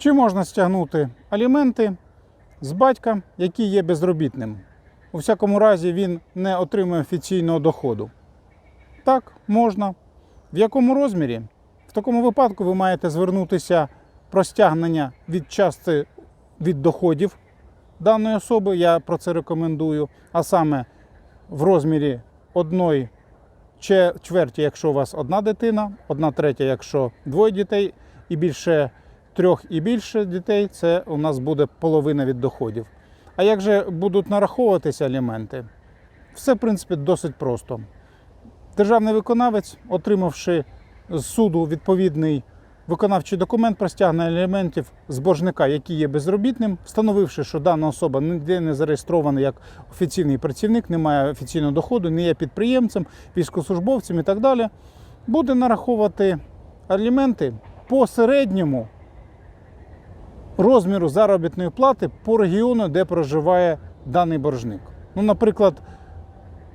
Чи можна стягнути аліменти з батька, який є безробітним? У всякому разі, він не отримує офіційного доходу. Так, можна. В якому розмірі? В такому випадку ви маєте звернутися про стягнення від частки від доходів даної особи. Я про це рекомендую. А саме в розмірі одної чверті, якщо у вас одна дитина, одна третя, якщо двоє дітей, і більше трьох і більше дітей, це у нас буде половина від доходів. А як же будуть нараховуватися аліменти? Все, в принципі, досить просто. Державний виконавець, отримавши з суду відповідний виконавчий документ про стягнення аліментів з боржника, який є безробітним, встановивши, що дана особа ніде не зареєстрована як офіційний працівник, не має офіційного доходу, не є підприємцем, військовослужбовцем і так далі, буде нараховувати аліменти по середньому розміру заробітної плати по регіону, де проживає даний боржник. Ну, наприклад,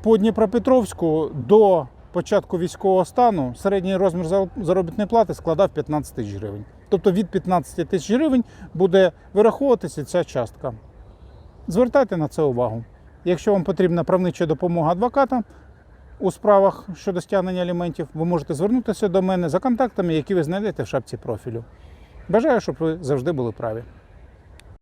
по Дніпропетровську до початку військового стану середній розмір заробітної плати складав 15 тисяч гривень. Тобто від 15 тисяч гривень буде вираховуватися ця частка. Звертайте на це увагу. Якщо вам потрібна правнича допомога адвоката у справах щодо стягнення аліментів, ви можете звернутися до мене за контактами, які ви знайдете в шапці профілю. Бажаю, щоб ви завжди були праві.